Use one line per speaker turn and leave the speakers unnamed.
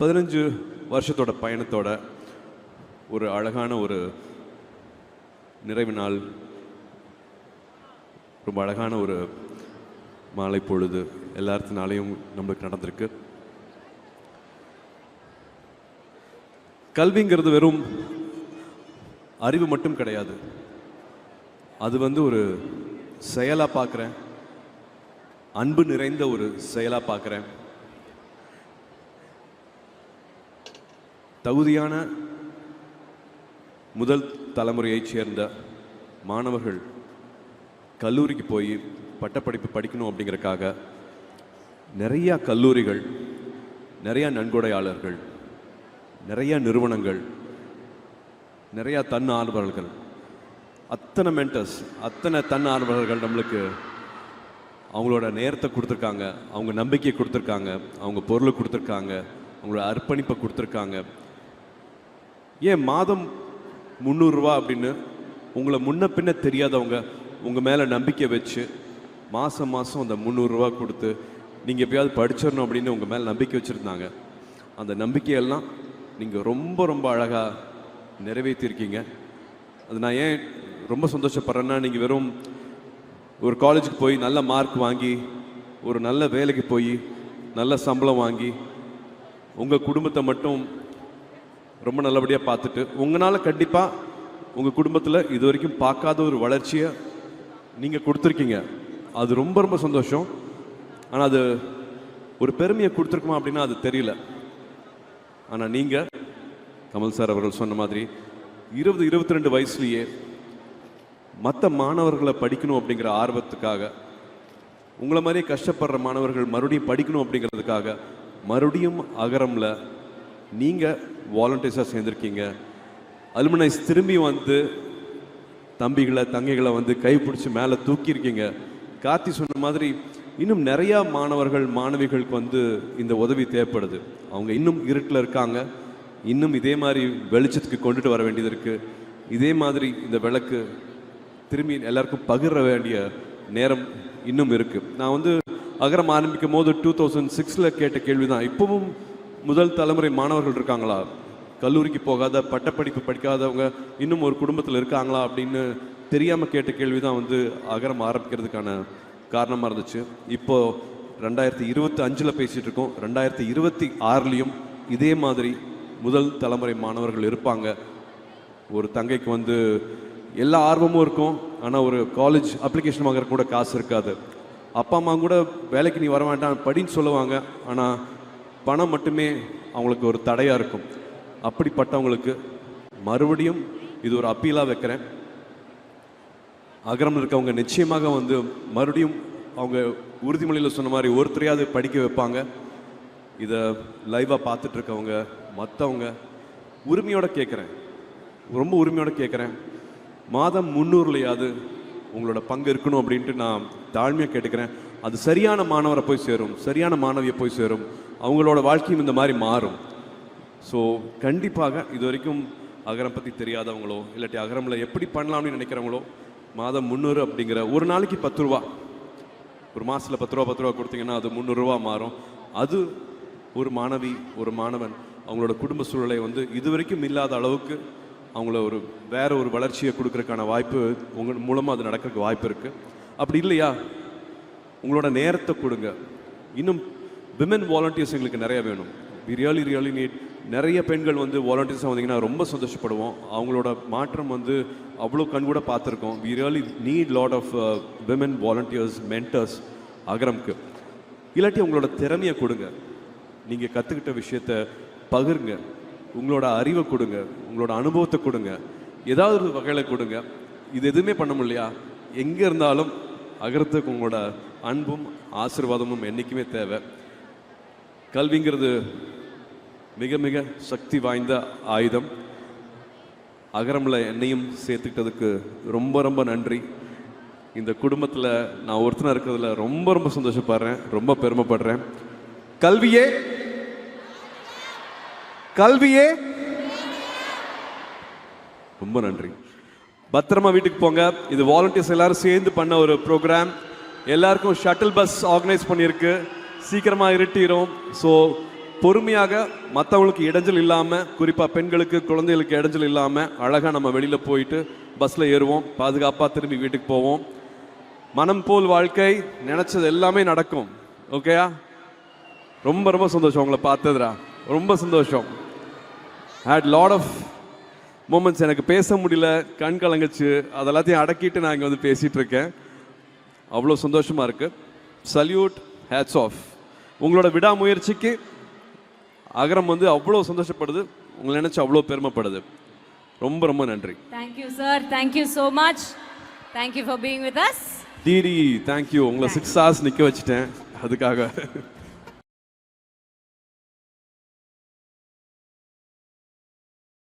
பதினஞ்சு வருஷத்தோட பயணத்தோட ஒரு அழகான ஒரு நிறைவு நாள் ரொம்ப அழகான ஒரு மாலை பொழுது எல்லாத்தினாலையும் நம்மளுக்கு நடந்திருக்கு. கல்விங்கிறது வெறும் அறிவு மட்டும் கிடையாது. அது வந்து ஒரு செயலாக பார்க்குறேன் அன்பு நிறைந்த ஒரு செயலாக பார்க்குறேன் தகுதியான முதல் தலைமுறையைச் சேர்ந்த மாணவர்கள் கல்லூரிக்கு போய் பட்டப்படிப்பு படிக்கணும் அப்படிங்கிறக்காக நிறையா கல்லூரிகள் நிறையா நன்கொடையாளர்கள் நிறையா நிறுவனங்கள் நிறையா தன்னார்வலர்கள் அத்தனை மென்டர்ஸ் அத்தனை தன்னார்வலர்கள் நம்மளுக்கு அவங்களோட நேரத்தை கொடுத்துருக்காங்க அவங்க நம்பிக்கையை கொடுத்துருக்காங்க அவங்க பொருளை கொடுத்துருக்காங்க அவங்களோட அர்ப்பணிப்பை கொடுத்துருக்காங்க. ஏன் மாதம் முந்நூறுரூவா அப்படின்னு உங்களை முன்ன பின்ன தெரியாதவங்க உங்கள் மேலே நம்பிக்கை வச்சு மாதம் மாதம் அந்த முந்நூறுரூவா கொடுத்து நீங்கள் எப்பயாவது படிச்சிடணும் அப்படின்னு உங்கள் மேலே நம்பிக்கை வச்சுருந்தாங்க. அந்த நம்பிக்கையெல்லாம் நீங்கள் ரொம்ப ரொம்ப அழகாக நிறைவேற்றிருக்கீங்க. அது நான் ஏன் ரொம்ப சந்தோஷப்படுறேன்னா நீங்கள் வெறும் ஒரு காலேஜுக்கு போய் நல்ல மார்க் வாங்கி ஒரு நல்ல வேலைக்கு போய் நல்ல சம்பளம் வாங்கி உங்கள் குடும்பத்தை மட்டும் ரொம்ப நல்லபடியாக பார்த்துட்டு உங்களால் கண்டிப்பாக உங்கள் குடும்பத்தில் இது வரைக்கும் பார்க்காத ஒரு வளர்ச்சியை நீங்கள் கொடுத்துருக்கீங்க. அது ரொம்ப ரொம்ப சந்தோஷம். ஆனால் அது ஒரு பெருமையை கொடுத்துருக்குமா அப்படின்னா அது தெரியல. ஆனால் நீங்கள் கமல் சார் அவர்கள் சொன்ன மாதிரி இருபது இருபத்தி ரெண்டு வயசுலேயே மற்ற மாணவர்களை படிக்கணும் அப்படிங்கிற ஆர்வத்துக்காக உங்களை மாதிரியே கஷ்டப்படுற மாணவர்கள் மறுபடியும் படிக்கணும் அப்படிங்கிறதுக்காக மறுபடியும் அகரம்ல நீங்கள் வாலண்டியர்ஸாக சேர்ந்துருக்கீங்க. அலுமினைஸ் திரும்பி வந்து தம்பிகளை தங்கைகளை வந்து கைப்பிடிச்சி மேலே தூக்கியிருக்கீங்க. கார்த்தி சொன்ன மாதிரி இன்னும் நிறையா மாணவர்கள் மாணவிகளுக்கு வந்து இந்த உதவி தேவைப்படுது. அவங்க இன்னும் இருட்டில் இருக்காங்க. இன்னும் இதே மாதிரி வெளிச்சத்துக்கு கொண்டுட்டு வர வேண்டியது இருக்குது இதே மாதிரி இந்த விளக்கு திரும்பி எல்லாருக்கும் பகிர வேண்டிய நேரம் இன்னும் இருக்குது நான் வந்து அகரம் ஆரம்பிக்கும் போது டூ தௌசண்ட் சிக்ஸில் கேட்ட கேள்வி தான் இப்போவும் முதல் தலைமுறை மாணவர்கள் இருக்காங்களா? கல்லூரிக்கு போகாத பட்டப்படிப்பு படிக்காதவங்க இன்னும் ஒரு குடும்பத்தில் இருக்காங்களா அப்படின்னு தெரியாமல் கேட்ட கேள்வி தான் வந்து அகரம் ஆரம்பிக்கிறதுக்கான காரணமாக இருந்துச்சு. இப்போது ரெண்டாயிரத்தி இருபத்தி அஞ்சில் பேசிகிட்டு இருக்கோம். ரெண்டாயிரத்தி இருபத்தி ஆறுலேயும் இதே மாதிரி முதல் தலைமுறை மாணவர்கள் இருப்பாங்க. ஒரு தங்கைக்கு வந்து எல்லா ஆர்வமும் இருக்கும். ஆனால் ஒரு காலேஜ் அப்ளிகேஷன் வாங்குற கூட காசு இருக்காது. அப்பா அம்மா கூட வேலைக்கு நீ வர வேண்டாம் படின்னு சொல்லுவாங்க. ஆனால் பணம் மட்டுமே அவங்களுக்கு ஒரு தடையாக இருக்கும். அப்படிப்பட்டவங்களுக்கு மறுபடியும் இது ஒரு அப்பீலாக வைக்கிறேன். அகரம் இருக்கவங்க நிச்சயமாக வந்து மறுபடியும் அவங்க உறுதிமொழியில் சொன்ன மாதிரி ஒருத்தரையாவது படிக்க வைப்பாங்க. இதை லைவாக பார்த்துட்ருக்கவங்க மற்றவங்க உரிமையோடு கேட்குறேன் ரொம்ப உரிமையோடு கேட்குறேன் மாதம் முந்நூறுலையாவது உங்களோட பங்கு இருக்கணும் அப்படின்ட்டு நான் தாழ்மையாக கேட்டுக்கிறேன். அது சரியான மாணவரை போய் சேரும் சரியான மாணவியை போய் சேரும். அவங்களோட வாழ்க்கையும் இந்த மாதிரி மாறும். ஸோ கண்டிப்பாக இது வரைக்கும் அகரம் பற்றி தெரியாதவங்களோ இல்லாட்டி அகரமில் எப்படி பண்ணலாம்னு நினைக்கிறவங்களோ மாதம் முந்நூறு அப்படிங்கிற ஒரு நாளைக்கு பத்து ரூபா. ஒரு மாதத்தில் பத்து ரூபா பத்து ரூபா கொடுத்தீங்கன்னா அது முந்நூறுரூவா மாறும். அது ஒரு மாணவி ஒரு மாணவன் அவங்களோட குடும்ப சூழலை வந்து இது வரைக்கும் இல்லாத அளவுக்கு அவங்கள ஒரு வேற ஒரு வளர்ச்சியை கொடுக்கறதுக்கான வாய்ப்பு உங்கள் மூலமாக அது நடக்கிறதுக்கு வாய்ப்பு இருக்குது அப்படி இல்லையா? உங்களோட நேரத்தை கொடுங்க. இன்னும் விமன் வாலண்டியர்ஸ் எங்களுக்கு நிறைய வேணும். வி ரியலி ரியலி நீட் நிறைய பெண்கள் வந்து வாலண்டியர்ஸாக வந்தீங்கன்னா ரொம்ப சந்தோஷப்படுவோம். அவங்களோட மாற்றம் வந்து அவ்வளோ கண் கூட பார்த்துருக்கோம். We really need lot of women volunteers mentors அகரம்க்கு இல்லாட்டி உங்களோட திறமையை கொடுங்க. நீங்கள் கற்றுக்கிட்ட விஷயத்த பகிருங்க. உங்களோட அறிவை கொடுங்க. உங்களோட அனுபவத்தை கொடுங்க. ஏதாவது ஒரு வகையில் கொடுங்க. இது எதுவுமே பண்ண முடியலையா? எங்கே இருந்தாலும் அகரத்துக்கு உங்களோட அன்பும் ஆசீர்வாதமும் என்றைக்குமே தேவை. கல்விங்கிறது மிக மிக சக்தி வாய்ந்த ஆயுதம். அகரமில் என்னையும் சேர்த்துக்கிட்டதுக்கு ரொம்ப ரொம்ப நன்றி. இந்த குடும்பத்தில் நான் ஒருத்தனாக இருக்கிறதுல ரொம்ப ரொம்ப சந்தோஷப்படுறேன் ரொம்ப பெருமைப்படுறேன். கல்வியே! கல்வியே! ரொம்ப நன்றி. பத்திரமா வீட்டுக்கு போங்க. இது வாலண்டியர்ஸ் எல்லாரும் சேர்ந்து பண்ண ஒரு ப்ரோக்ராம் எல்லாருக்கும் ஷட்டில் பஸ் ஆர்கனைஸ் பண்ணியிருக்கு. சீக்கிரமாக இருட்டிரும். ஸோ பொறுமையாக மற்றவங்களுக்கு இடைஞ்சல் இல்லாமல் குறிப்பாக பெண்களுக்கு குழந்தைகளுக்கு இடைஞ்சல் இல்லாமல் அழகாக நம்ம வெளியில் போயிட்டு பஸ்ஸில் ஏறுவோம் பாதுகாப்பாக திரும்பி வீட்டுக்கு போவோம். மனம் போல் வாழ்க்கை நினச்சது எல்லாமே நடக்கும். ஓகேயா ரொம்ப ரொம்ப சந்தோஷம் உங்களை பார்த்ததுடா. ரொம்ப சந்தோஷம். ஹேட் லாட் ஆஃப் மூமெண்ட்ஸ் எனக்கு பேச முடியல கண் கலங்குச்சு. அதெல்லாத்தையும் அடக்கிட்டு நான் இங்கே வந்து பேசிகிட்டு இருக்கேன். அவ்வளோ சந்தோஷமாக இருக்குது சல்யூட் ஹேட்ஸ் ஆஃப் உங்களோட விடாமுயற்சிக்கு அகரம் வந்து அவ்வளோ சந்தோஷப்படுது உங்களை நினச்சி அவ்வளோ பெருமைப்படுது ரொம்ப ரொம்ப நன்றி.
Thank you so much. Thank you for being with us.
DD thank you உங்களை சிக்ஸ் ஹவர்ஸ் நிற்க வச்சுட்டேன் அதுக்காக